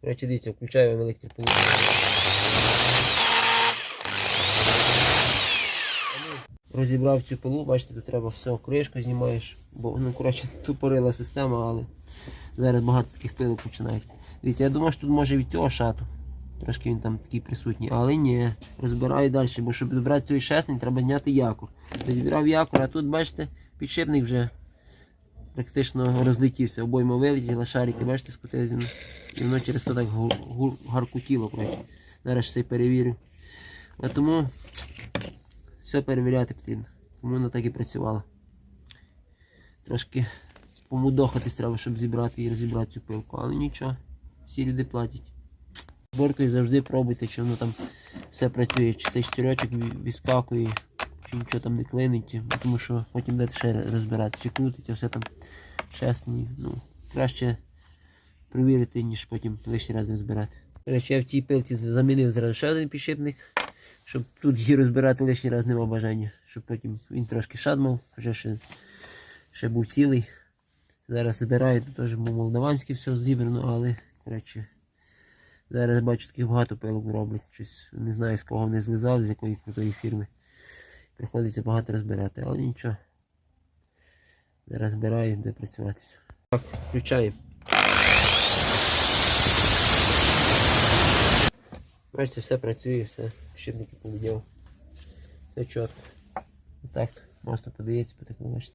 Коротше, дивіться, включаю вам електрополу. Розібрав цю пилу, бачите, тут треба все, кришку знімаєш, бо ну, коротше, тупорила система, але зараз багато таких пилок починається. Дивіться, я думав, що тут може від цього шату. Трошки він там такий присутній, але ні, розбираю далі, бо щоб добрати цей шесний, треба зняти якор. Розбирав якор, а тут, бачите, підшипник вже практично розлетівся, обойма вилетіла, шарики, бачите, скотилися. І воно через то так гаркутіло. Зараз все перевірю. А тому все перевіряти потрібно. Тому воно так і працювало. Трошки помудохатись треба, щоб зібрати і розібрати цю пилку, але нічого, всі люди платять. Боркою завжди пробуйте, чи воно там все працює, чи цей штирьочок відскакує, чи нічого там не клинить, тому що потім будете ще розбирати, чи крутиться, все там шестені. Ну, краще перевірити, ніж потім лишній раз розбирати. Речі, я в цій пилці замінив зразу ще один підшипник, щоб тут її розбирати лишній раз нема бажання, щоб потім він трошки шадмав, вже ще, ще був цілий. Зараз збираю, тут теж був молдаванське все зібрано, але коротше. Зараз бачу таких багато пилок роблять. Щось не знаю з кого вони злизали, з якої крутої фірми. Приходиться багато розбирати, але нічого. Зараз збираю, де працювати. Так, включаємо. Бачите, все працює, все. Щипники поміняв. Все чітко. Так, масло подається, потекло, бачите.